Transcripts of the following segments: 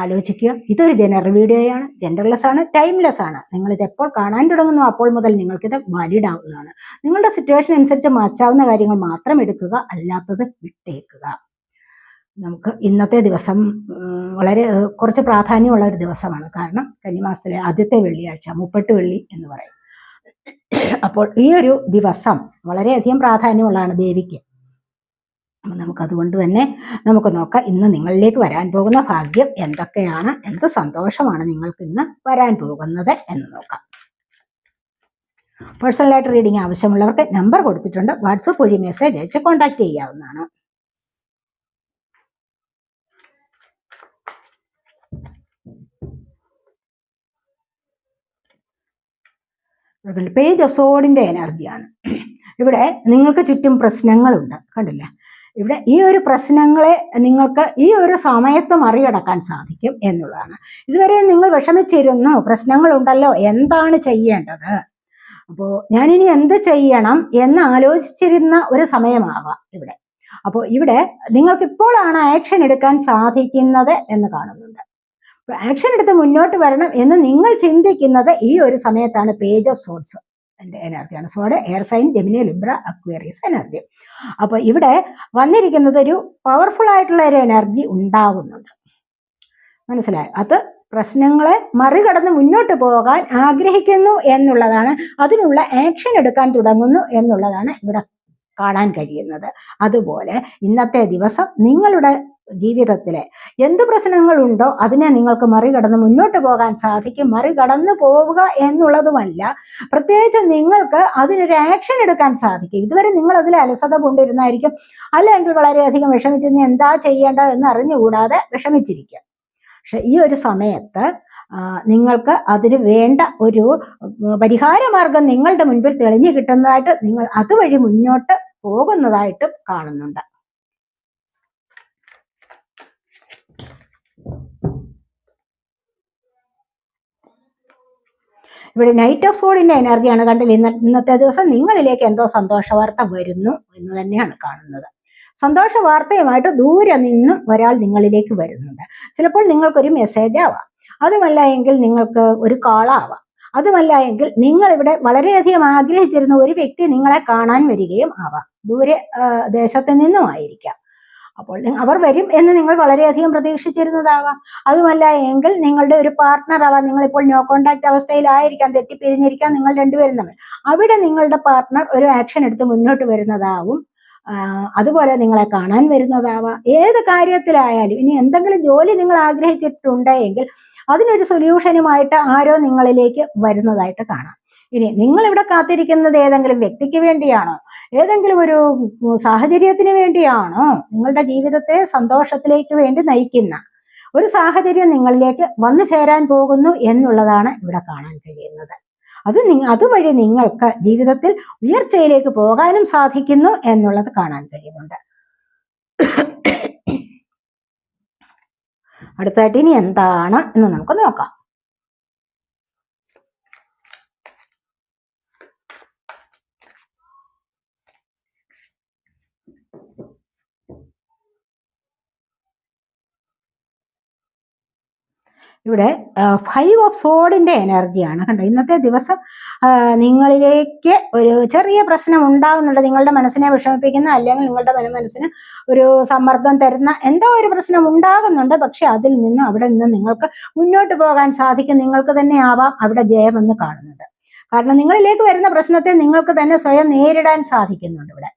ആലോചിക്കുക. ഇതൊരു ജനറൽ വീഡിയോയാണ് ജെൻഡർലെസ് ആണ് ടൈംലെസ് ആണ്. നിങ്ങളിത് എപ്പോൾ കാണാൻ തുടങ്ങുന്നു അപ്പോൾ മുതൽ നിങ്ങൾക്കിത് വാലിഡ് ആവുന്നതാണ്. നിങ്ങളുടെ സിറ്റുവേഷൻ അനുസരിച്ച് മാറ്റാവുന്ന കാര്യങ്ങൾ മാത്രം എടുക്കുക അല്ലാത്തത് വിട്ടേക്കുക. നമുക്ക് ഇന്നത്തെ ദിവസം വളരെ കുറച്ച് പ്രാധാന്യമുള്ള ഒരു ദിവസമാണ്. കാരണം കന്നിമാസത്തിലെ ആദ്യത്തെ വെള്ളിയാഴ്ച മുപ്പട്ട് വെള്ളി എന്ന് പറയും. അപ്പോൾ ഈ ഒരു ദിവസം വളരെയധികം പ്രാധാന്യമുള്ളതാണ് ദേവിക്ക്. അപ്പം നമുക്ക് അതുകൊണ്ട് തന്നെ നമുക്ക് നോക്കാം ഇന്ന് നിങ്ങളിലേക്ക് വരാൻ പോകുന്ന ഭാഗ്യം എന്തൊക്കെയാണ് എന്ത് സന്തോഷമാണ് നിങ്ങൾക്ക് ഇന്ന് വരാൻ പോകുന്നത് എന്ന് നോക്കാം. പേഴ്സണലായിട്ട് റീഡിംഗ് ആവശ്യമുള്ളവർക്ക് നമ്പർ കൊടുത്തിട്ടുണ്ട് വാട്സപ്പ് വഴി മെസ്സേജ് അയച്ച് കോൺടാക്ട് ചെയ്യാവുന്നതാണ്. പേജ് ഓഫ് സോഡിന്റെ എനർജിയാണ് ഇവിടെ നിങ്ങൾക്ക് ചുറ്റും പ്രശ്നങ്ങളുണ്ട് കണ്ടില്ലേ? ഇവിടെ ഈ ഒരു പ്രശ്നങ്ങളെ നിങ്ങൾക്ക് ഈ ഒരു സമയത്ത് മറികടക്കാൻ സാധിക്കും എന്നുള്ളതാണ്. ഇതുവരെ നിങ്ങൾ വിഷമിച്ചിരുന്നു പ്രശ്നങ്ങളുണ്ടല്ലോ എന്താണ് ചെയ്യേണ്ടത്? അപ്പോൾ ഞാനിനി എന്ത് ചെയ്യണം എന്ന് ആലോചിച്ചിരുന്ന ഒരു സമയമാവാം ഇവിടെ. അപ്പോൾ ഇവിടെ നിങ്ങൾക്ക് ഇപ്പോഴാണ് ആക്ഷൻ എടുക്കാൻ സാധിക്കുന്നത് എന്ന് കാണുന്നുണ്ട്. ആക്ഷൻ എടുത്ത് മുന്നോട്ട് വരണം എന്ന് നിങ്ങൾ ചിന്തിക്കുന്നത് ഈ ഒരു സമയത്താണ് പേജ് ഓഫ് സോഡ്സ് എന്റെ എനർജിയാണ്. സോഡ് air sign Gemini Libra Aquarius energy. അപ്പോൾ ഇവിടെ വന്നിരിക്കുന്നത് ഒരു പവർഫുൾ ആയിട്ടുള്ള ഒരു എനർജി ഉണ്ടാകുന്നുണ്ട് മനസ്സിലായി? അത് പ്രശ്നങ്ങളെ മറികടന്ന് മുന്നോട്ട് പോകാൻ ആഗ്രഹിക്കുന്നു എന്നുള്ളതാണ്. അതിനുള്ള ആക്ഷൻ എടുക്കാൻ തുടങ്ങുന്നു എന്നുള്ളതാണ് ഇവിടെ കാണാൻ കഴിയുന്നത്. അതുപോലെ ഇന്നത്തെ ദിവസം നിങ്ങളുടെ ജീവിതത്തിലെ എന്ത് പ്രശ്നങ്ങളുണ്ടോ അതിനെ നിങ്ങൾക്ക് മറികടന്ന് മുന്നോട്ട് പോകാൻ സാധിക്കും. മറികടന്നു പോവുക എന്നുള്ളതുമല്ല പ്രത്യേകിച്ച് നിങ്ങൾക്ക് അതിനൊരു ആക്ഷൻ എടുക്കാൻ സാധിക്കും. ഇതുവരെ നിങ്ങൾ അതിൽ അലസത കൊണ്ടിരുന്നായിരിക്കും. അല്ലെങ്കിൽ വളരെയധികം വിഷമിച്ചിരുന്ന് എന്താ ചെയ്യേണ്ടത് എന്ന് അറിഞ്ഞുകൂടാതെ വിഷമിച്ചിരിക്കുക. പക്ഷെ ഈ ഒരു സമയത്ത് നിങ്ങൾക്ക് അതിന് വേണ്ട ഒരു പരിഹാരമാർഗം നിങ്ങളുടെ മുൻപിൽ തെളിഞ്ഞു കിട്ടുന്നതായിട്ട് നിങ്ങൾ അതുവഴി മുന്നോട്ട് പോകുന്നതായിട്ടും കാണുന്നുണ്ട്. ഇവിടെ നൈറ്റ് ഓഫ് സോഡിന്റെ എനർജിയാണ് കണ്ടില്ല? ഇന്ന ഇന്നത്തെ ദിവസം നിങ്ങളിലേക്ക് എന്തോ സന്തോഷ വാർത്ത വരുന്നു എന്ന് തന്നെയാണ് കാണുന്നത്. സന്തോഷ വാർത്തയുമായിട്ട് ദൂരെ നിന്നും ഒരാൾ നിങ്ങളിലേക്ക് വരുന്നുണ്ട്. ചിലപ്പോൾ നിങ്ങൾക്കൊരു മെസ്സേജ് ആവാം. അതുമല്ല എങ്കിൽ നിങ്ങൾക്ക് ഒരു കാളാവാം അതുമല്ല എങ്കിൽ നിങ്ങളിവിടെ വളരെയധികം ആഗ്രഹിച്ചിരുന്ന ഒരു വ്യക്തി നിങ്ങളെ കാണാൻ വരികയും ആവാം. ദൂരെ ദേശത്തു നിന്നും ആയിരിക്കാം. അപ്പോൾ അവർ വരും എന്ന് നിങ്ങൾ വളരെയധികം പ്രതീക്ഷിച്ചിരുന്നതാവാം. അതുമല്ല എങ്കിൽ നിങ്ങളുടെ ഒരു പാർട്ട്ണർ ആവാം നിങ്ങളിപ്പോൾ നോ കോണ്ടാക്ട് അവസ്ഥയിലായിരിക്കാം തെറ്റിപ്പിരിഞ്ഞിരിക്കാം നിങ്ങൾ രണ്ടുപേരും തമ്മിൽ. അവിടെ നിങ്ങളുടെ പാർട്ട്ണർ ഒരു ആക്ഷൻ എടുത്ത് മുന്നോട്ട് വരുന്നതാവും. അതുപോലെ നിങ്ങളെ കാണാൻ വരുന്നതാവാം. ഏത് കാര്യത്തിലായാലും ഇനി എന്തെങ്കിലും ജോലി നിങ്ങൾ ആഗ്രഹിച്ചിട്ടുണ്ടെങ്കിൽ അതിനൊരു സൊല്യൂഷനുമായിട്ട് ആരോ നിങ്ങളിലേക്ക് വരുന്നതായിട്ട് കാണാം. ഇനി നിങ്ങൾ ഇവിടെ കാത്തിരിക്കുന്നത് ഏതെങ്കിലും വ്യക്തിക്ക് വേണ്ടിയാണോ? ഏതെങ്കിലും ഒരു സാഹചര്യത്തിന് വേണ്ടിയാണോ നിങ്ങളുടെ ജീവിതത്തെ സന്തോഷത്തിലേക്ക് വേണ്ടി നയിക്കുന്ന ഒരു സാഹചര്യം നിങ്ങളിലേക്ക് വന്നു ചേരാൻ പോകുന്നു എന്നുള്ളതാണ് ഇവിടെ കാണാൻ കഴിയുന്നത്. അത് അതുവഴി നിങ്ങൾക്ക് ജീവിതത്തിൽ ഉയർച്ചയിലേക്ക് പോകാനും സാധിക്കുന്നു എന്നുള്ളത് കാണാൻ കഴിയുന്നുണ്ട്. അടുത്തായിട്ട് ഇനി എന്താണ് എന്ന് നമുക്ക് നോക്കാം. ഇവിടെ ഫൈവ് ഓഫ് സോഡിന്റെ എനർജിയാണ് കണ്ടോ? ഇന്നത്തെ ദിവസം നിങ്ങളിലേക്ക് ഒരു ചെറിയ പ്രശ്നം ഉണ്ടാകുന്നുണ്ട് നിങ്ങളുടെ മനസ്സിനെ വിഷമിപ്പിക്കുന്ന അല്ലെങ്കിൽ നിങ്ങളുടെ മന- മനസ്സിന് ഒരു സമ്മർദ്ദം തരുന്ന എന്തോ ഒരു പ്രശ്നം ഉണ്ടാകുന്നുണ്ട്. പക്ഷെ അതിൽ നിന്ന് അവിടെ നിന്ന് നിങ്ങൾക്ക് മുന്നോട്ട് പോകാൻ സാധിക്കും. നിങ്ങൾക്ക് തന്നെ ആവാം അവിടെ ജയമെന്ന് കാണുന്നത്. കാരണം നിങ്ങളിലേക്ക് വരുന്ന പ്രശ്നത്തെ നിങ്ങൾക്ക് തന്നെ സ്വയം നേരിടാൻ സാധിക്കുന്നുണ്ട് ഇവിടെ.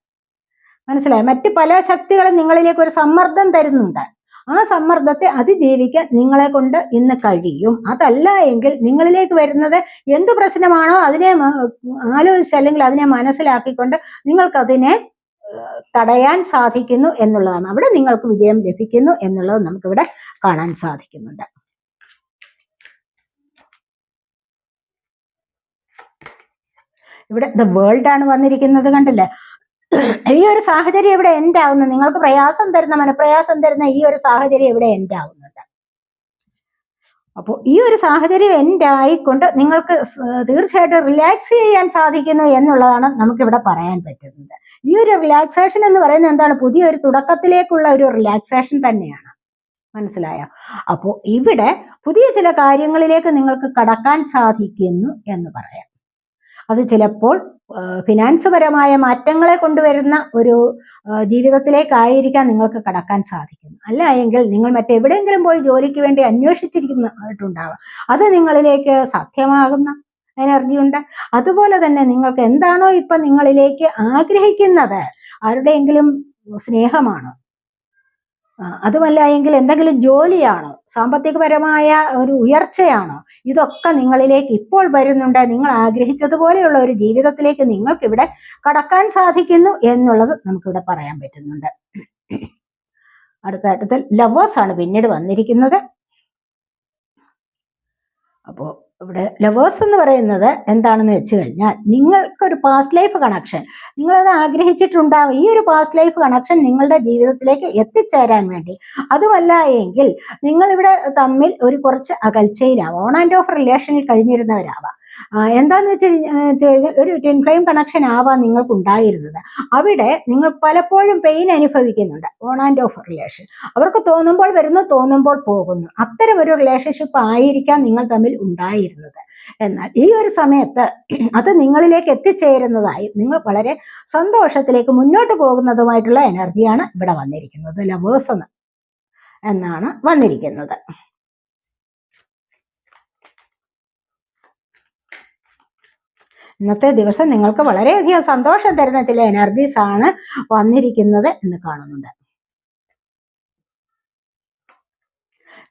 മനസ്സിലായി? മറ്റ് പല ശക്തികളും നിങ്ങളിലേക്ക് ഒരു സമ്മർദ്ദം തരുന്നുണ്ട്. ആ സമ്മർദ്ദത്തെ അതിജീവിക്കാൻ നിങ്ങളെ കൊണ്ട് ഇന്ന് കഴിയും. അതല്ല എങ്കിൽ നിങ്ങളിലേക്ക് വരുന്നത് എന്ത് പ്രശ്നമാണോ അതിനെ ആലോചിച്ച് അല്ലെങ്കിൽ അതിനെ മനസ്സിലാക്കിക്കൊണ്ട് നിങ്ങൾക്കതിനെ തടയാൻ സാധിക്കുന്നു എന്നുള്ളതാണ്. അവിടെ നിങ്ങൾക്ക് വിജയം ലഭിക്കുന്നു എന്നുള്ളത് നമുക്കിവിടെ കാണാൻ സാധിക്കുന്നുണ്ട്. ഇവിടെ ദ വേൾഡ് ആണ് വന്നിരിക്കുന്നത് കണ്ടില്ലേ? ഈ ഒരു സാഹചര്യം ഇവിടെ എൻഡ് ആവുന്നു നിങ്ങൾക്ക് പ്രയാസം തരുന്ന മനപ്രയാസം തരുന്ന ഈ ഒരു സാഹചര്യം ഇവിടെ എൻഡ് ആവുന്നുണ്ട്. അപ്പോൾ ഈ ഒരു സാഹചര്യം ആയിക്കൊണ്ട് നിങ്ങൾക്ക് തീർച്ചയായിട്ടും റിലാക്സ് ചെയ്യാൻ സാധിക്കുന്നു എന്നുള്ളതാണ് നമുക്കിവിടെ പറയാൻ പറ്റുന്നത്. ഈ ഒരു റിലാക്സേഷൻ എന്ന് പറയുന്നത് എന്താണ്? പുതിയൊരു തുടക്കത്തിലേക്കുള്ള ഒരു റിലാക്സേഷൻ തന്നെയാണ്. മനസ്സിലായോ? അപ്പോൾ ഇവിടെ പുതിയ ചില കാര്യങ്ങളിലേക്ക് നിങ്ങൾക്ക് കടക്കാൻ സാധിക്കുന്നു എന്ന് പറയാം. അത് ചിലപ്പോൾ ഫിനാൻസ് പരമായ മാറ്റങ്ങളെ കൊണ്ടുവരുന്ന ഒരു ജീവിതത്തിലേക്കായിരിക്കാം നിങ്ങൾക്ക് കടക്കാൻ സാധിക്കുന്നത്. അല്ല എങ്കിൽ നിങ്ങൾ മറ്റെവിടെയെങ്കിലും പോയി ജോലിക്ക് വേണ്ടി അന്വേഷിച്ചിരിക്കുന്നതായിട്ടുണ്ടാവാം അത് നിങ്ങളിലേക്ക് സാധ്യമാകുന്ന എനർജി ഉണ്ട്. അതുപോലെ തന്നെ നിങ്ങൾക്ക് എന്താണോ ഇപ്പം നിങ്ങളിലേക്ക് ആഗ്രഹിക്കുന്നത് ആരുടെയെങ്കിലും സ്നേഹമാണോ? അതുമല്ല എങ്കിൽ എന്തെങ്കിലും ജോലിയാണോ? സാമ്പത്തികപരമായ ഒരു ഉയർച്ചയാണോ? ഇതൊക്കെ നിങ്ങളിലേക്ക് ഇപ്പോൾ വരുന്നുണ്ട്. നിങ്ങൾ ആഗ്രഹിച്ചതുപോലെയുള്ള ഒരു ജീവിതത്തിലേക്ക് നിങ്ങൾക്ക് ഇവിടെ കടക്കാൻ സാധിക്കുന്നു എന്നുള്ളത് നമുക്കിവിടെ പറയാൻ പറ്റുന്നുണ്ട്. അടുത്ത ഘട്ടത്തിൽ ലവേഴ്സ് ആണ് പിന്നീട് വന്നിരിക്കുന്നത്. അപ്പോൾ ഇവിടെ ലവേഴ്സ് എന്ന് പറയുന്നത് എന്താണെന്ന് വെച്ച് കഴിഞ്ഞാൽ നിങ്ങൾക്കൊരു പാസ്റ്റ് ലൈഫ് കണക്ഷൻ നിങ്ങളത് ആഗ്രഹിച്ചിട്ടുണ്ടാവും. ഈ ഒരു പാസ്റ്റ് ലൈഫ് കണക്ഷൻ നിങ്ങളുടെ ജീവിതത്തിലേക്ക് എത്തിച്ചേരാൻ വേണ്ടി. അതുമല്ല എങ്കിൽ നിങ്ങളിവിടെ തമ്മിൽ ഒരു കുറച്ച് അകൽച്ചയിലാവാം. ഓൺ ആൻഡ് ഓഫ് റിലേഷനിൽ കഴിഞ്ഞിരുന്നവരാവാം. എന്താന്ന് വെച്ച് കഴിഞ്ഞാൽ ഒരു ട്വിൻ ഫ്ലെയിം കണക്ഷൻ ആവാം നിങ്ങൾക്ക് ഉണ്ടായിരുന്നത് അവിടെ നിങ്ങൾ പലപ്പോഴും പെയിൻ അനുഭവിക്കുന്നുണ്ട്. On and off relation. അവർക്ക് തോന്നുമ്പോൾ വരുന്നു തോന്നുമ്പോൾ പോകുന്നു. അത്തരം ഒരു റിലേഷൻഷിപ്പ് ആയിരിക്കാം നിങ്ങൾ തമ്മിൽ ഉണ്ടായിരുന്നത്. എന്നാൽ ഈ ഒരു സമയത്ത് അത് നിങ്ങളിലേക്ക് എത്തിച്ചേരുന്നതായി നിങ്ങൾ വളരെ സന്തോഷത്തിലേക്ക് മുന്നോട്ട് പോകുന്നതുമായിട്ടുള്ള എനർജിയാണ് ഇവിടെ വന്നിരിക്കുന്നത്. ലവേഴ്സ് എന്ന് എന്നാണ് വന്നിരിക്കുന്നത്. ഇന്നത്തെ ദിവസം നിങ്ങൾക്ക് വളരെയധികം സന്തോഷം തരുന്ന ചില എനർജീസ് ആണ് വന്നിരിക്കുന്നത് എന്ന് കാണുന്നുണ്ട്.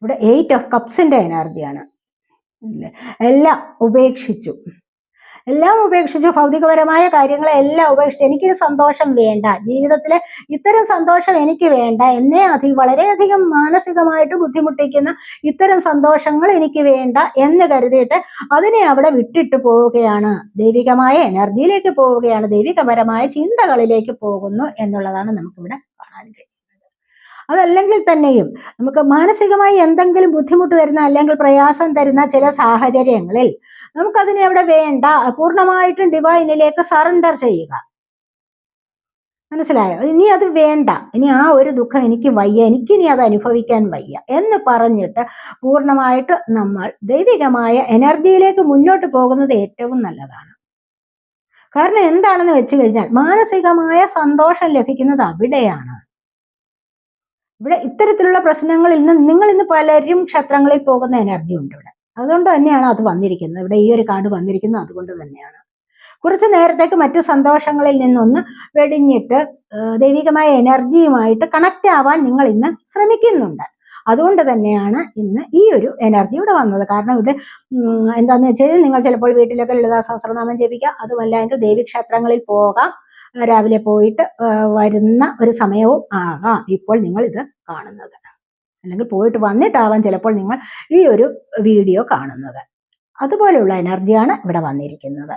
ഇവിടെ എയ്റ്റ് ഓഫ് കപ്സിന്റെ എനർജിയാണ്? എല്ലാം ഉപേക്ഷിച്ചു. എല്ലാം ഉപേക്ഷിച്ച് ഭൗതികപരമായ കാര്യങ്ങളെ എല്ലാം ഉപേക്ഷിച്ച് എനിക്കൊരു സന്തോഷം വേണ്ട. ജീവിതത്തിലെ ഇത്തരം സന്തോഷം എനിക്ക് വേണ്ട. എന്നെ അധികം വളരെയധികം മാനസികമായിട്ട് ബുദ്ധിമുട്ടിക്കുന്ന ഇത്തരം സന്തോഷങ്ങൾ എനിക്ക് വേണ്ട എന്ന് കരുതിയിട്ട് അതിനെ അവിടെ വിട്ടിട്ട് പോവുകയാണ്. ദൈവികമായ എനർജിയിലേക്ക് പോവുകയാണ്. ദൈവികപരമായ ചിന്തകളിലേക്ക് പോകുന്നു എന്നുള്ളതാണ് നമുക്കിവിടെ കാണാൻ അതല്ലെങ്കിൽ തന്നെയും നമുക്ക് മാനസികമായി എന്തെങ്കിലും ബുദ്ധിമുട്ട് തരുന്ന അല്ലെങ്കിൽ പ്രയാസം തരുന്ന ചില സാഹചര്യങ്ങളിൽ നമുക്കതിനെ അവിടെ വേണ്ട. പൂർണമായിട്ടും ഡിവൈനിലേക്ക് സറണ്ടർ ചെയ്യുക. മനസ്സിലായോ? ഇനി അത് വേണ്ട. ഇനി ആ ഒരു ദുഃഖം എനിക്ക് വയ്യ. എനിക്കിനി അത് അനുഭവിക്കാൻ വയ്യ. എന്ന് പറഞ്ഞിട്ട് പൂർണമായിട്ട് നമ്മൾ ദൈവികമായ എനർജിയിലേക്ക് മുന്നോട്ട് പോകുന്നത് ഏറ്റവും നല്ലതാണ്. കാരണം എന്താണെന്ന് വെച്ച് കഴിഞ്ഞാൽ മാനസികമായ സന്തോഷം ലഭിക്കുന്നത് അവിടെയാണ്. ഇവിടെ ഇത്തരത്തിലുള്ള പ്രശ്നങ്ങളിൽ നിന്ന് നിങ്ങൾ ഇന്ന് പലരും ക്ഷേത്രങ്ങളിൽ പോകുന്ന എനർജി ഉണ്ട് ഇവിടെ. അതുകൊണ്ട് തന്നെയാണ് അത് വന്നിരിക്കുന്നത്. ഇവിടെ ഈ ഒരു കാർഡ് വന്നിരിക്കുന്നത് അതുകൊണ്ട് തന്നെയാണ്. കുറച്ച് നേരത്തേക്ക് മറ്റു സന്തോഷങ്ങളിൽ നിന്നൊന്ന് വെടിഞ്ഞിട്ട് ദൈവികമായ എനർജിയുമായിട്ട് കണക്റ്റ് ആവാൻ നിങ്ങൾ ഇന്ന് ശ്രമിക്കുന്നുണ്ട്. അതുകൊണ്ട് തന്നെയാണ് ഇന്ന് ഈ ഒരു എനർജി ഇവിടെ വന്നത്. കാരണം ഇവിടെ എന്താന്ന് വെച്ച് കഴിഞ്ഞാൽ നിങ്ങൾ ചിലപ്പോൾ വീട്ടിലൊക്കെ ലളിതാ സഹസ്രനാമം ജപിക്കുക. അതുമല്ല എങ്കിൽ ദേവീക്ഷേത്രങ്ങളിൽ പോകാം. രാവിലെ പോയിട്ട് വരുന്ന ഒരു സമയവും ആകാം ഇപ്പോൾ നിങ്ങൾ ഇത് കാണുന്നത്. അല്ലെങ്കിൽ പോയിട്ട് വന്നിട്ടാവാം ചിലപ്പോൾ നിങ്ങൾ ഈ ഒരു വീഡിയോ കാണുന്നത്. അതുപോലെയുള്ള എനർജിയാണ് ഇവിടെ വന്നിരിക്കുന്നത്.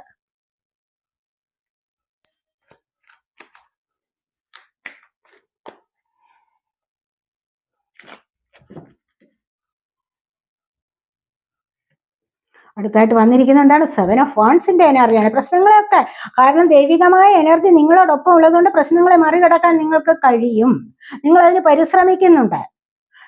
അടുത്തായിട്ട് വന്നിരിക്കുന്നത് എന്താണ്? സെവൻ ഓഫ് വാൺസിന്റെ എനർജിയാണ് പ്രശ്നങ്ങളൊക്കെ കാരണം ദൈവികമായ എനർജി നിങ്ങളോടൊപ്പം ഉള്ളതുകൊണ്ട് പ്രശ്നങ്ങളെ മറികടക്കാൻ നിങ്ങൾക്ക് കഴിയും. നിങ്ങൾ അതിന് പരിശ്രമിക്കുന്നുണ്ട്.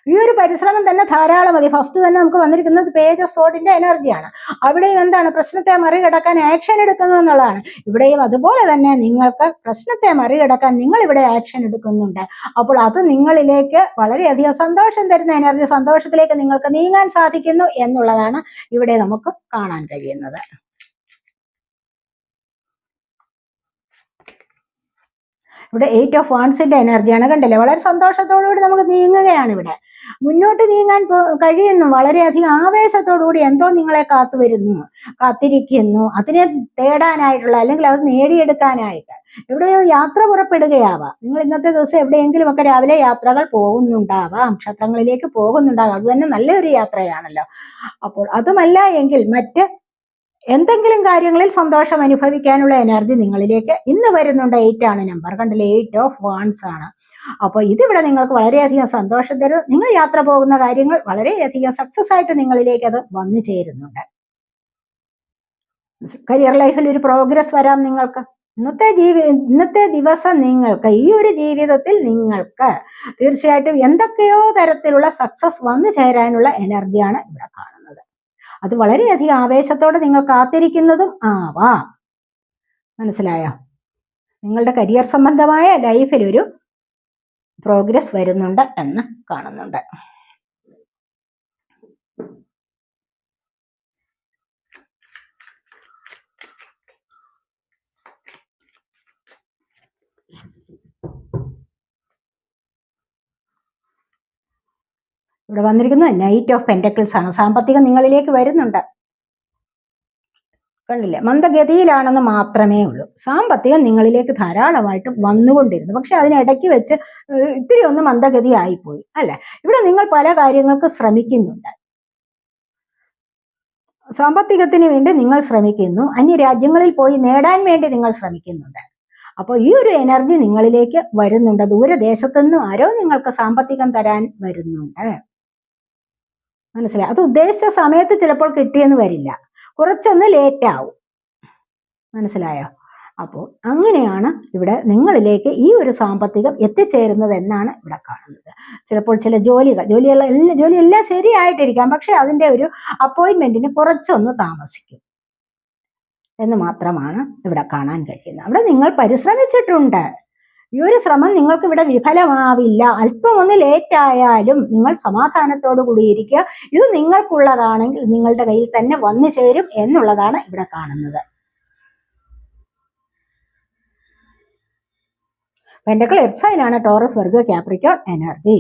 ഈ ഒരു പരിശ്രമം തന്നെ ധാരാളം മതി ഫസ്റ്റ് തന്നെ നമുക്ക് വന്നിരിക്കുന്നത് പേജ് ഓഫ് സോഡിന്റെ എനർജിയാണ് അവിടെ എന്താണ്? പ്രശ്നത്തെ മറികടക്കാൻ ആക്ഷൻ എടുക്കുന്നു എന്നുള്ളതാണ്. ഇവിടെയും അതുപോലെ തന്നെ നിങ്ങൾക്ക് പ്രശ്നത്തെ മറികടക്കാൻ നിങ്ങൾ ഇവിടെ ആക്ഷൻ എടുക്കുന്നുണ്ട്. അപ്പോൾ അത് നിങ്ങളിലേക്ക് വളരെയധികം സന്തോഷം തരുന്ന എനർജി സന്തോഷത്തിലേക്ക് നിങ്ങൾക്ക് നീങ്ങാൻ സാധിക്കുന്നു എന്നുള്ളതാണ് ഇവിടെ നമുക്ക് കാണാൻ കഴിയുന്നത്. ഇവിടെ എയ്റ്റ് ഓഫ് വാൺസിന്റെ എനർജിയാണ്. കണ്ടല്ലേ? വളരെ സന്തോഷത്തോടുകൂടി നമുക്ക് നീങ്ങുകയാണ് ഇവിടെ. മുന്നോട്ട് നീങ്ങാൻ കഴിയുന്നു. വളരെയധികം ആവേശത്തോടുകൂടി എന്തോ നിങ്ങളെ കാത്തു വരുന്നു. കാത്തിരിക്കുന്നു. അതിനെ തേടാനായിട്ടുള്ള അല്ലെങ്കിൽ അത് നേടിയെടുക്കാനായിട്ട് എവിടെയോ യാത്ര പുറപ്പെടുകയാവാം. നിങ്ങൾ ഇന്നത്തെ ദിവസം എവിടെയെങ്കിലും ഒക്കെ രാവിലെ യാത്രകൾ പോകുന്നുണ്ടാവാം. ക്ഷേത്രങ്ങളിലേക്ക് പോകുന്നുണ്ടാവാം. അത് തന്നെ നല്ലൊരു യാത്രയാണല്ലോ. അപ്പോൾ അതുമല്ല എങ്കിൽ മറ്റ് എന്തെങ്കിലും കാര്യങ്ങളിൽ സന്തോഷം അനുഭവിക്കാനുള്ള എനർജി നിങ്ങളിലേക്ക് ഇന്ന് വരുന്നുണ്ട്. എയ്റ്റ് ആണ് നമ്പർ കണ്ടില്ലേ? എയ്റ്റ് ഓഫ് വാൺസ് ആണ്. അപ്പോൾ ഇതിവിടെ നിങ്ങൾക്ക് വളരെയധികം സന്തോഷം തരും നിങ്ങൾ യാത്ര പോകുന്ന കാര്യങ്ങൾ വളരെയധികം സക്സസ് ആയിട്ട് നിങ്ങളിലേക്ക് അത് വന്നു ചേരുന്നുണ്ട്. കരിയർ ലൈഫിൽ ഒരു പ്രോഗ്രസ് വരാം നിങ്ങൾക്ക്. ഇന്നത്തെ ജീവി ഇന്നത്തെ ദിവസം നിങ്ങൾക്ക് ഈ ഒരു ജീവിതത്തിൽ നിങ്ങൾക്ക് തീർച്ചയായിട്ടും എന്തൊക്കെയോ തരത്തിലുള്ള സക്സസ് വന്നു ചേരാനുള്ള എനർജിയാണ് ഇവിടെ കാണുന്നത്. അത് വളരെയധികം ആവേശത്തോടെ നിങ്ങൾ കാത്തിരിക്കുന്നതും ആവാം. മനസ്സിലായോ? നിങ്ങളുടെ കരിയർ സംബന്ധമായ ലൈഫിൽ ഒരു പ്രോഗ്രസ് വരുന്നുണ്ട് എന്ന് കാണുന്നുണ്ട്. ഇവിടെ വന്നിരിക്കുന്നത് നൈറ്റ് ഓഫ് പെന്റക്കിൾസ് ആണ്. സാമ്പത്തികം നിങ്ങളിലേക്ക് വരുന്നുണ്ട്. കണ്ടില്ലേ? മന്ദഗതിയിലാണെന്ന് മാത്രമേ ഉള്ളൂ. സാമ്പത്തികം നിങ്ങളിലേക്ക് ധാരാളമായിട്ട് വന്നുകൊണ്ടിരുന്നു. പക്ഷെ അതിനിടയ്ക്ക് വെച്ച് ഇത്തിരി ഒന്ന് മന്ദഗതി ആയിപ്പോയി അല്ലെ? ഇവിടെ നിങ്ങൾ പല കാര്യങ്ങൾക്ക് ശ്രമിക്കുന്നുണ്ട്. സാമ്പത്തികത്തിന് വേണ്ടി നിങ്ങൾ ശ്രമിക്കുന്നു. അന്യ രാജ്യങ്ങളിൽ പോയി നേടാൻ വേണ്ടി നിങ്ങൾ ശ്രമിക്കുന്നുണ്ട്. അപ്പോൾ ഈ ഒരു എനർജി നിങ്ങളിലേക്ക് വരുന്നുണ്ട്. ദൂരദേശത്തുനിന്നും ആരോ നിങ്ങൾക്ക് സാമ്പത്തികം തരാൻ വരുന്നുണ്ട്. മനസ്സിലായി? അത് ഉദ്ദേശിച്ച സമയത്ത് ചിലപ്പോൾ കിട്ടിയെന്ന് വരില്ല. കുറച്ചൊന്ന് ലേറ്റ് ആവും. മനസ്സിലായോ? അപ്പോൾ അങ്ങനെയാണ് ഇവിടെ നിങ്ങളിലേക്ക് ഈ ഒരു സാമ്പത്തികം എത്തിച്ചേരുന്നത് എന്നാണ് ഇവിടെ കാണുന്നത്. ചിലപ്പോൾ ചില ജോലികൾ ജോലിയെല്ലാം എല്ലാ ജോലിയെല്ലാം ശരിയായിട്ടിരിക്കാം. പക്ഷെ അതിന്റെ ഒരു അപ്പോയിൻമെന്റിന് കുറച്ചൊന്ന് താമസിക്കും എന്ന് മാത്രമാണ് ഇവിടെ കാണാൻ കഴിയുന്നത്. അവിടെ നിങ്ങൾ പരിശ്രമിച്ചിട്ടുണ്ട്. ഈ ഒരു ശ്രമം നിങ്ങൾക്ക് ഇവിടെ വിഫലമാവില്ല. അല്പം ഒന്ന് ലേറ്റ് ആയാലും നിങ്ങൾ സമാധാനത്തോടു കൂടിയിരിക്കുക ഇത് നിങ്ങൾക്കുള്ളതാണെങ്കിൽ നിങ്ങളുടെ കയ്യിൽ തന്നെ വന്നു ചേരും എന്നുള്ളതാണ് ഇവിടെ കാണുന്നത്. പെൻഡക്കൾ എർസൈനാണ് ടോറസ് വർഗ ക്യാപ്രിക്കോൺ എനർജി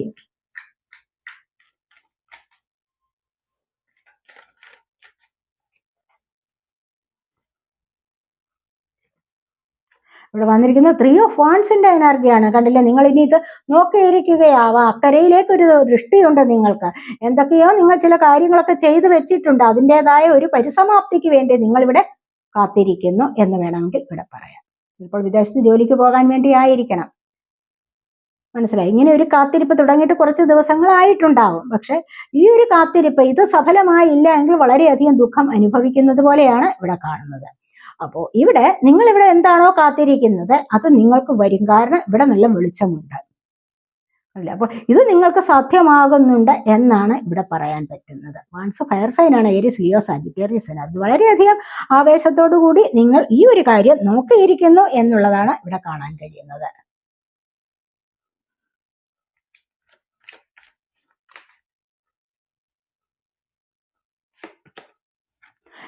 ഇവിടെ വന്നിരിക്കുന്നത് ത്രീ ഓഫ് വാൺസിന്റെ എനർജിയാണ് കണ്ടില്ലേ? നിങ്ങൾ ഇനി ഇത് നോക്കിയിരിക്കുകയാവാം. അക്കരയിലേക്ക് ഒരു ദൃഷ്ടിയുണ്ട് നിങ്ങൾക്ക്. എന്തൊക്കെയോ നിങ്ങൾ ചില കാര്യങ്ങളൊക്കെ ചെയ്തു വെച്ചിട്ടുണ്ട്. അതിന്റെതായ ഒരു പരിസമാപ്തിക്ക് വേണ്ടി നിങ്ങൾ ഇവിടെ കാത്തിരിക്കുന്നു എന്ന് വേണമെങ്കിൽ ഇവിടെ പറയാം. ഇപ്പോൾ വിദേശത്ത് ജോലിക്ക് പോകാൻ വേണ്ടി ആയിരിക്കണം. മനസ്സിലായി? ഇങ്ങനെ ഒരു കാത്തിരിപ്പ് തുടങ്ങിയിട്ട് കുറച്ച് ദിവസങ്ങളായിട്ടുണ്ടാവും. പക്ഷെ ഈ ഒരു കാത്തിരിപ്പ് ഇത് സഫലമായില്ല എങ്കിൽ വളരെയധികം ദുഃഖം അനുഭവിക്കുന്നത് പോലെയാണ് ഇവിടെ കാണുന്നത്. അപ്പോൾ ഇവിടെ നിങ്ങൾ ഇവിടെ എന്താണോ കാത്തിരിക്കുന്നത് അത് നിങ്ങൾക്ക് വരും. കാരണം ഇവിടെ നല്ല വെളിച്ചമുണ്ട്. അല്ല? അപ്പോൾ ഇത് നിങ്ങൾക്ക് സാധ്യമാകുന്നുണ്ട് എന്നാണ് ഇവിടെ പറയാൻ പറ്റുന്നത്. വാൻസ് ഫയർ സൈൻ ആണ് ഏരിയസ് ലിയോ സാജിറ്റേറിയസ് എനർജി വളരെയധികം ആവേശത്തോടു കൂടി നിങ്ങൾ ഈ ഒരു കാര്യം നോക്കിയിരിക്കുന്നു എന്നുള്ളതാണ് ഇവിടെ കാണാൻ കഴിയുന്നത്.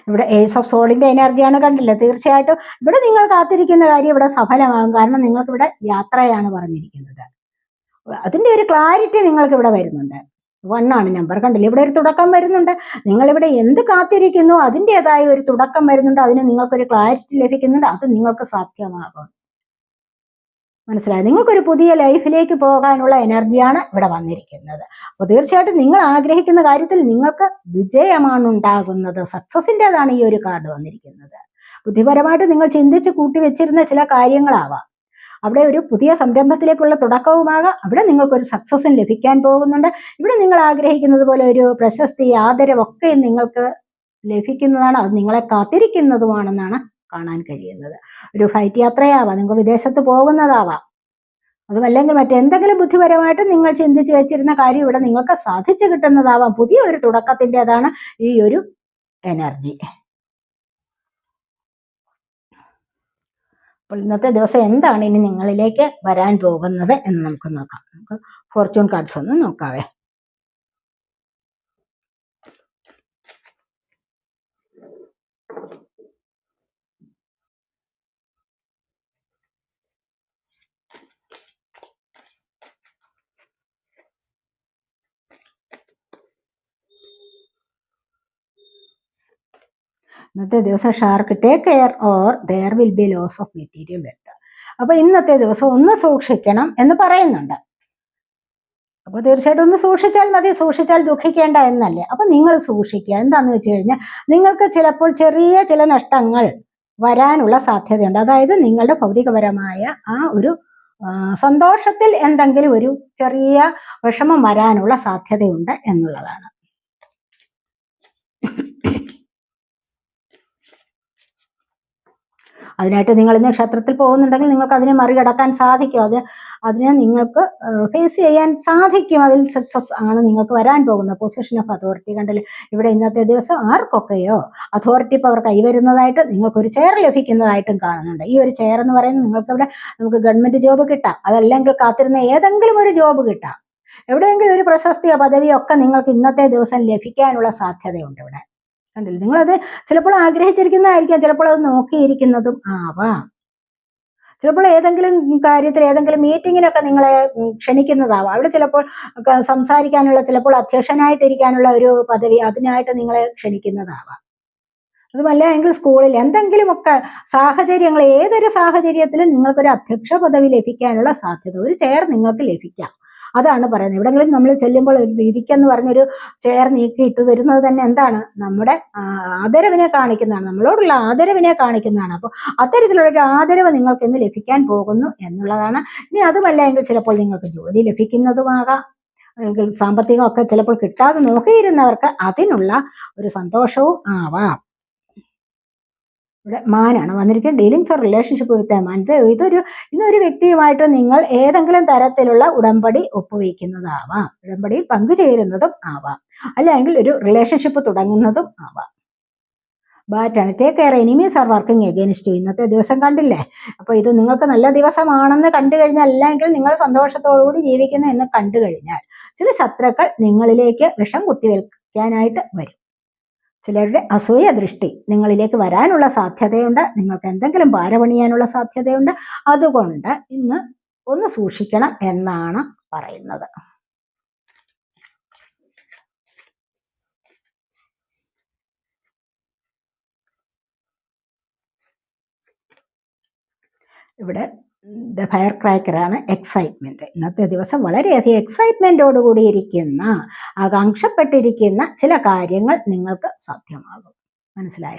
ഇവിടെ ഏസ് ഓഫ് സോളിന്റെ എനർജിയാണ് കണ്ടില്ലേ? തീർച്ചയായിട്ടും ഇവിടെ നിങ്ങൾ കാത്തിരിക്കുന്ന കാര്യം ഇവിടെ സഫലമാകും. കാരണം നിങ്ങൾക്ക് ഇവിടെ യാത്രയാണ് പറഞ്ഞിരിക്കുന്നത്. അതിന്റെ ഒരു ക്ലാരിറ്റി നിങ്ങൾക്ക് ഇവിടെ വരുന്നുണ്ട്. വൺ ആണ് നമ്പർ കണ്ടില്ലേ? ഇവിടെ ഒരു തുടക്കം വരുന്നുണ്ട്. നിങ്ങൾ ഇവിടെ എന്ത് കാത്തിരിക്കുന്നു? അതിന്റെതായ ഒരു തുടക്കം വരുന്നുണ്ട്. അതിന് നിങ്ങൾക്കൊരു ക്ലാരിറ്റി ലഭിക്കുന്നുണ്ട്. അത് നിങ്ങൾക്ക് സാധ്യമാകും. മനസ്സിലായി? നിങ്ങൾക്കൊരു പുതിയ ലൈഫിലേക്ക് പോകാനുള്ള എനർജിയാണ് ഇവിടെ വന്നിരിക്കുന്നത്. അപ്പോൾ തീർച്ചയായിട്ടും നിങ്ങൾ ആഗ്രഹിക്കുന്ന കാര്യത്തിൽ നിങ്ങൾക്ക് വിജയമാണ് ഉണ്ടാകുന്നത് സക്സസിന്റെതാണ് ഈ ഒരു കാർഡ് വന്നിരിക്കുന്നത്. ബുദ്ധിപരമായിട്ട് നിങ്ങൾ ചിന്തിച്ച് കൂട്ടി വെച്ചിരുന്ന ചില കാര്യങ്ങളാവാം. അവിടെ ഒരു പുതിയ സംരംഭത്തിലേക്കുള്ള തുടക്കവുമാകാം. അവിടെ നിങ്ങൾക്കൊരു സക്സസും ലഭിക്കാൻ പോകുന്നുണ്ട്. ഇവിടെ നിങ്ങൾ ആഗ്രഹിക്കുന്നത് പോലെ ഒരു പ്രശസ്തി ആദരവൊക്കെ നിങ്ങൾക്ക് ലഭിക്കുന്നതാണ്. അത് നിങ്ങളെ കാത്തിരിക്കുന്നതുമാണെന്നാണ് കാണാൻ കഴിയുന്നത്. ഒരു ഫ്ലൈറ്റ് യാത്രയാവാം നിങ്ങൾക്ക് വിദേശത്ത് പോകുന്നതാവാം. അതുമല്ലെങ്കിൽ മറ്റെന്തെങ്കിലും ബുദ്ധിപരമായിട്ട് നിങ്ങൾ ചിന്തിച്ചു വെച്ചിരുന്ന കാര്യം ഇവിടെ നിങ്ങൾക്ക് സാധിച്ചു കിട്ടുന്നതാവാം. പുതിയ ഒരു തുടക്കത്തിന്റെതാണ് ഈ ഒരു എനർജി അപ്പോൾ ഇന്നത്തെ ദിവസം എന്താണ് ഇനി നിങ്ങളിലേക്ക് വരാൻ പോകുന്നത് എന്ന് നമുക്ക് നോക്കാം. നമുക്ക് ഫോർച്യൂൺ കാർഡ്സ് ഒന്ന് നോക്കാവേ. ഇന്നത്തെ ദിവസം shark take care or there will be loss of material wealth അപ്പൊ ഇന്നത്തെ ദിവസം ഒന്ന് സൂക്ഷിക്കണം എന്ന് പറയുന്നുണ്ട്. അപ്പോൾ തീർച്ചയായിട്ടും ഒന്ന് സൂക്ഷിച്ചാൽ മതി സൂക്ഷിച്ചാൽ ദുഃഖിക്കേണ്ട എന്നല്ലേ. അപ്പോൾ നിങ്ങൾ സൂക്ഷിക്കുക. എന്താന്ന് വെച്ച് കഴിഞ്ഞാൽ നിങ്ങൾക്ക് ചിലപ്പോൾ ചെറിയ ചില നഷ്ടങ്ങൾ വരാനുള്ള സാധ്യതയുണ്ട്. അതായത് നിങ്ങളുടെ ഭൗതികപരമായ ആ ഒരു സന്തോഷത്തിൽ എന്തെങ്കിലും ഒരു ചെറിയ വിഷമം വരാനുള്ള സാധ്യതയുണ്ട് എന്നുള്ളതാണ്. അതിനായിട്ട് നിങ്ങൾ ഇന്ന് ക്ഷേത്രത്തിൽ പോകുന്നുണ്ടെങ്കിൽ നിങ്ങൾക്ക് അതിനെ മറികടക്കാൻ സാധിക്കും. അത് അതിനെ നിങ്ങൾക്ക് ഫേസ് ചെയ്യാൻ സാധിക്കും. അതിൽ സക്സസ് ആണ് നിങ്ങൾക്ക് വരാൻ പോകുന്നത്. പൊസിഷൻ ഓഫ് അതോറിറ്റി കണ്ടില്ലേ? ഇവിടെ ഇന്നത്തെ ദിവസം ആർക്കൊക്കെയോ അതോറിറ്റി പവർ കൈവരുന്നതായിട്ട് നിങ്ങൾക്കൊരു ചെയർ ലഭിക്കുന്നതായിട്ടും കാണുന്നുണ്ട്. ഈ ഒരു ചെയർ എന്ന് പറയുന്നത് നിങ്ങൾക്ക് ഇവിടെ നമുക്ക് ഗവൺമെന്റ് ജോബ് കിട്ടാം. അതല്ലെങ്കിൽ കാത്തിരുന്ന ഏതെങ്കിലും ഒരു ജോബ് കിട്ടാം. എവിടെയെങ്കിലും ഒരു പ്രശസ്തിയോ പദവിയോ ഒക്കെ നിങ്ങൾക്ക് ഇന്നത്തെ ദിവസം ലഭിക്കാനുള്ള സാധ്യതയുണ്ട് ഇവിടെ. കണ്ടില്ല. നിങ്ങളത് ചിലപ്പോൾ ആഗ്രഹിച്ചിരിക്കുന്നതായിരിക്കാം ചിലപ്പോൾ അത് നോക്കിയിരിക്കുന്നതും ആവാം. ചിലപ്പോൾ ഏതെങ്കിലും കാര്യത്തിൽ ഏതെങ്കിലും മീറ്റിങ്ങിനൊക്കെ നിങ്ങളെ ക്ഷണിക്കുന്നതാവാം. അവിടെ ചിലപ്പോൾ സംസാരിക്കാനുള്ള ചിലപ്പോൾ അധ്യക്ഷനായിട്ടിരിക്കാനുള്ള ഒരു പദവി അതിനായിട്ട് നിങ്ങളെ ക്ഷണിക്കുന്നതാവാം. അതുമല്ല എങ്കിൽ സ്കൂളിൽ എന്തെങ്കിലുമൊക്കെ സാഹചര്യങ്ങൾ ഏതൊരു സാഹചര്യത്തിലും നിങ്ങൾക്കൊരു അധ്യക്ഷ പദവി ലഭിക്കാനുള്ള സാധ്യത ഒരു ചെയർ നിങ്ങൾക്ക് ലഭിക്കാം. അതാണ് പറയുന്നത്. എവിടെങ്കിലും നമ്മൾ ചെല്ലുമ്പോൾ ഇരിക്കെന്ന് പറഞ്ഞൊരു ചെയർ നീക്കി ഇട്ട് തരുന്നത് തന്നെ എന്താണ്? നമ്മുടെ ആദരവിനെ കാണിക്കുന്നതാണ്. നമ്മളോടുള്ള ആദരവിനെ കാണിക്കുന്നതാണ്. അപ്പോൾ അത്തരത്തിലുള്ള ഒരു ആദരവ് നിങ്ങൾക്ക് ഇന്ന് ലഭിക്കാൻ പോകുന്നു എന്നുള്ളതാണ്. ഇനി അതുമല്ല എങ്കിൽ ചിലപ്പോൾ നിങ്ങൾക്ക് ജോലി ലഭിക്കുന്നതുമാകാം. സാമ്പത്തികമൊക്കെ ചിലപ്പോൾ കിട്ടാതെ നോക്കിയിരുന്നവർക്ക് അതിനുള്ള ഒരു സന്തോഷവും ആവാം. ഇവിടെ മാനാണ് വന്നിരിക്കുന്നത്. Dealings or relationship with a man ഇത് ഇതൊരു ഇന്നൊരു വ്യക്തിയുമായിട്ട് നിങ്ങൾ ഏതെങ്കിലും തരത്തിലുള്ള ഉടമ്പടി ഒപ്പുവയ്ക്കുന്നതാവാം. ഉടമ്പടിയിൽ പങ്കുചേരുന്നതും ആവാം. അല്ലെങ്കിൽ ഒരു റിലേഷൻഷിപ്പ് തുടങ്ങുന്നതും ആവാം. ബാറ്റാണ് take care enemies are working against you ഇന്നത്തെ ദിവസം കണ്ടില്ലേ? അപ്പൊ ഇത് നിങ്ങൾക്ക് നല്ല ദിവസമാണെന്ന് കണ്ടു കഴിഞ്ഞാൽ അല്ലെങ്കിൽ നിങ്ങൾ സന്തോഷത്തോടുകൂടി ജീവിക്കുന്നു എന്ന് കണ്ടു കഴിഞ്ഞാൽ ചില ശത്രുക്കൾ നിങ്ങളിലേക്ക് വിഷം കുത്തിവെക്കാനായിട്ട് വരും. ചിലരുടെ അസൂയ ദൃഷ്ടി നിങ്ങളിലേക്ക് വരാനുള്ള സാധ്യതയുണ്ട് നിങ്ങൾക്ക് എന്തെങ്കിലും ഭാരപണിയാനുള്ള സാധ്യതയുണ്ട്. അതുകൊണ്ട് ഇന്ന് ഒന്ന് സൂക്ഷിക്കണം എന്നാണ് പറയുന്നത്. ഇവിടെ ദ ഫയർ ക്രാക്കറാണ് എക്സൈറ്റ്മെന്റ് ഇന്നത്തെ ദിവസം വളരെയധികം എക്സൈറ്റ്മെന്റോട് കൂടിയിരിക്കുന്ന ആകാംക്ഷപ്പെട്ടിരിക്കുന്ന ചില കാര്യങ്ങൾ നിങ്ങൾക്ക് സാധ്യമാകും. മനസ്സിലായ?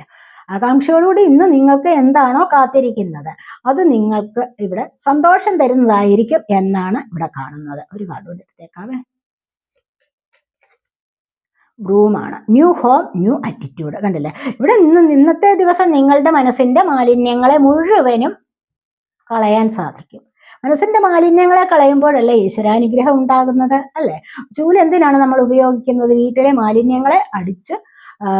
ആകാംക്ഷയോടുകൂടി ഇന്ന് നിങ്ങൾക്ക് എന്താണോ കാത്തിരിക്കുന്നത് അത് നിങ്ങൾക്ക് ഇവിടെ സന്തോഷം തരുന്നതായിരിക്കും എന്നാണ് ഇവിടെ കാണുന്നത്. ഒരു കാർഡ് കൂടി എടുത്തേക്കാവേ. ബ്രൂമാണ്. New home new attitude. കണ്ടില്ലേ? ഇവിടെ ഇന്ന് ഇന്നത്തെ ദിവസം നിങ്ങളുടെ മനസ്സിന്റെ മാലിന്യങ്ങളെ മുഴുവനും കളയാൻ സാധിക്കും. മനസ്സിന്റെ മാലിന്യങ്ങളെ കളയുമ്പോഴല്ലേ ഈശ്വരാനുഗ്രഹം ഉണ്ടാകുന്നത് അല്ലേ? ചൂൽ എന്തിനാണ് നമ്മൾ ഉപയോഗിക്കുന്നത്? വീട്ടിലെ മാലിന്യങ്ങളെ അടിച്ച്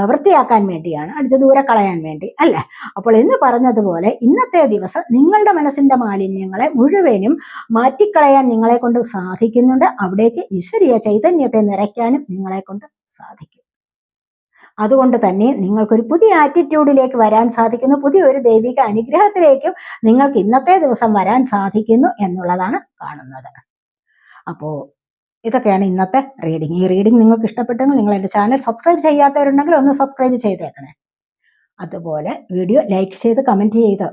വൃത്തിയാക്കാൻ വേണ്ടിയാണ് അടിച്ച് ദൂരെ കളയാൻ വേണ്ടി അല്ലേ? അപ്പോൾ എന്ന് പറഞ്ഞതുപോലെ ഇന്നത്തെ ദിവസം നിങ്ങളുടെ മനസ്സിന്റെ മാലിന്യങ്ങളെ മുഴുവനും മാറ്റിക്കളയാൻ നിങ്ങളെ കൊണ്ട് സാധിക്കുന്നുണ്ട്. അവിടേക്ക് ഈശ്വരീയ ചൈതന്യത്തെ നിറയ്ക്കാനും നിങ്ങളെ കൊണ്ട് സാധിക്കും. അതുകൊണ്ട് തന്നെ നിങ്ങൾക്കൊരു പുതിയ ആറ്റിറ്റ്യൂഡിലേക്ക് വരാൻ സാധിക്കുന്നു. പുതിയൊരു ദൈവിക അനുഗ്രഹത്തിലേക്കും നിങ്ങൾക്ക് ഇന്നത്തെ ദിവസം വരാൻ സാധിക്കുന്നു എന്നുള്ളതാണ് കാണുന്നത്. അപ്പോൾ ഇതൊക്കെയാണ് ഇന്നത്തെ റീഡിംഗ് ഈ റീഡിംഗ് നിങ്ങൾക്ക് ഇഷ്ടപ്പെട്ടെങ്കിൽ നിങ്ങൾ എന്റെ ചാനൽ സബ്സ്ക്രൈബ് ചെയ്യാത്തവരുണ്ടെങ്കിൽ ഒന്ന് സബ്സ്ക്രൈബ് ചെയ്തേക്കണേ. അതുപോലെ വീഡിയോ ലൈക്ക് ചെയ്ത് കമന്റ് ചെയ്ത്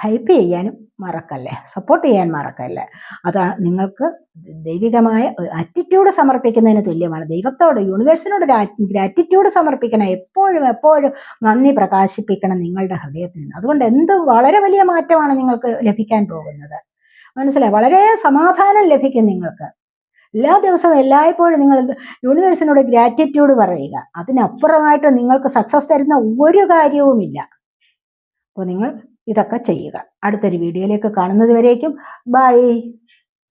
ഹൈപ്പ് ചെയ്യാനും മറക്കല്ലേ? സപ്പോർട്ട് ചെയ്യാൻ മറക്കല്ലേ? അതാ നിങ്ങൾക്ക് ദൈവികമായ ഒരു ആറ്റിറ്റ്യൂഡ് സമർപ്പിക്കുന്നതിന് തുല്യമാണ്. ദൈവത്തോട് യൂണിവേഴ്സിനോട് ഒരു ഗ്രാറ്റിറ്റ്യൂഡ് സമർപ്പിക്കണം. എപ്പോഴും എപ്പോഴും നന്ദി പ്രകാശിപ്പിക്കണം നിങ്ങളുടെ ഹൃദയത്തിൽ നിന്ന്. അതുകൊണ്ട് എന്ത് വളരെ വലിയ മാറ്റമാണ് നിങ്ങൾക്ക് ലഭിക്കാൻ പോകുന്നത്. മനസ്സിലായി? വളരെ സമാധാനം ലഭിക്കും നിങ്ങൾക്ക്. എല്ലാ ദിവസവും എല്ലായ്പ്പോഴും നിങ്ങൾ യൂണിവേഴ്സിനോട് ഗ്രാറ്റിറ്റ്യൂഡ് പറയുക. അതിനപ്പുറമായിട്ട് നിങ്ങൾക്ക് സക്സസ് തരുന്ന ഒരു കാര്യവുമില്ല. അപ്പോൾ നിങ്ങൾ ഇതൊക്കെ ചെയ്യുക. അടുത്തൊരു വീഡിയോയിലേക്ക് കാണുന്നത് വരേക്കും ബൈ.